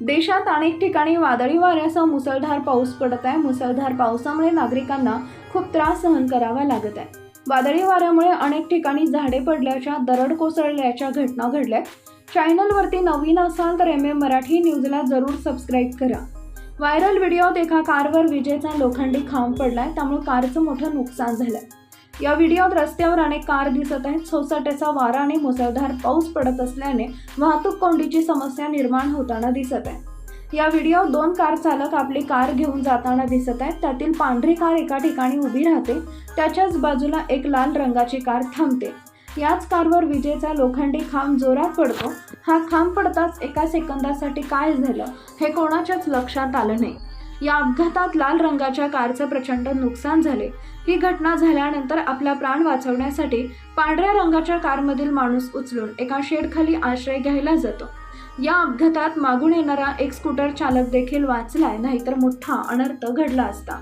देशात अनेक ठिकाणी वादळी वाऱ्यासह मुसळधार पाऊस पडत आहे. मुसळधार पावसामुळे नागरिकांना खूप त्रास सहन करावा लागत आहे. वादळी वाऱ्यामुळे अनेक ठिकाणी झाडे पडल्याच्या दरड कोसळल्याच्या घटना घडल्या चॅनलवरती नवीन असाल तर एम एम मराठी न्यूजला जरूर सबस्क्राईब करा. व्हायरल व्हिडिओत एका कारवर विजेचा लोखंडी खांब पडलाय. त्यामुळे कारचं मोठं नुकसान झालंय. या व्हिडिओत रस्त्यावर अनेक कार दिसत आहेत. सोसाट्याचा वारा आणि मुसळधार पाऊस पडत असल्याने वाहतूक कोंडीची समस्या निर्माण होताना दिसत आहे. या व्हिडिओत दोन कार चालक आपली कार घेऊन जाताना दिसत आहेत. त्यातील पांढरी कार एका ठिकाणी उभी राहते. त्याच्याच बाजूला एक लाल रंगाची कार थांबते. याच कारवर विजेचा लोखंडी खांब जोरात पडतो. हा खांब पडताच एका सेकंदासाठी काय झालं हे कोणाच्याच लक्षात आलं नाही. या अपघातात लाल रंगाच्या कारचं प्रचंड नुकसान झाले. ही घटना झाल्यानंतर आपला प्राण वाचवण्यासाठी पांढऱ्या रंगाच्या कारमधील माणूस उचलून एका शेडखाली आश्रय घ्यायला जातो. या अपघातात मागून येणारा एक स्कूटर चालक देखील वाचलाय नाहीतर मोठा अनर्थ घडला असता.